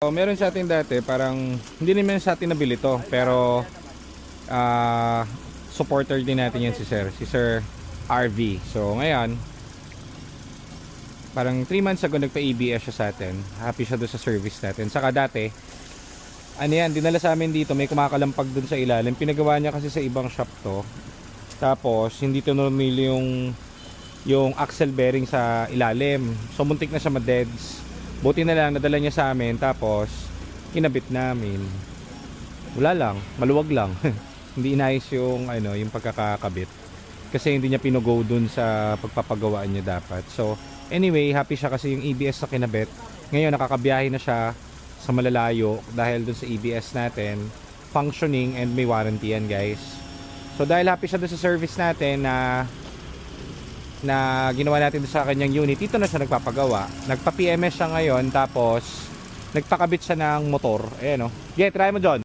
So, meron sa atin dati, parang hindi naman sa atin nabili to, pero ah supporter din natin yan si Sir, si Sir RV. So, ngayon, parang 3 months ago nagpa-ABS siya sa atin. Happy siya doon sa service natin. Saka dati, ano yan, dinala sa amin dito, may kumakalampag doon sa ilalim. Pinagawa niya kasi sa ibang shop to. Tapos, hindi to normal yung yung axle bearing sa ilalim. So, muntik na siya ma-deads. Buti na lang, nadala niya sa amin. Tapos, kinabit namin. Wala lang, maluwag lang. hindi inayos yung, ano, yung pagkakakabit. Kasi hindi niya pinugo dun sa pagpapagawaan niya dapat. So, anyway, happy siya kasi yung EBS na kinabit. Ngayon, nakakabiyahe na siya sa malalayo dahil dun sa EBS natin. Functioning and may warranty yan, guys. So, dahil happy siya dun sa service natin na na ginawa natin sa kanyang unit, dito na siya nagpapagawa. Nagpa-PMS siya ngayon, tapos nagpakabit siya ng motor. Ayan o. Yeah, try mo John.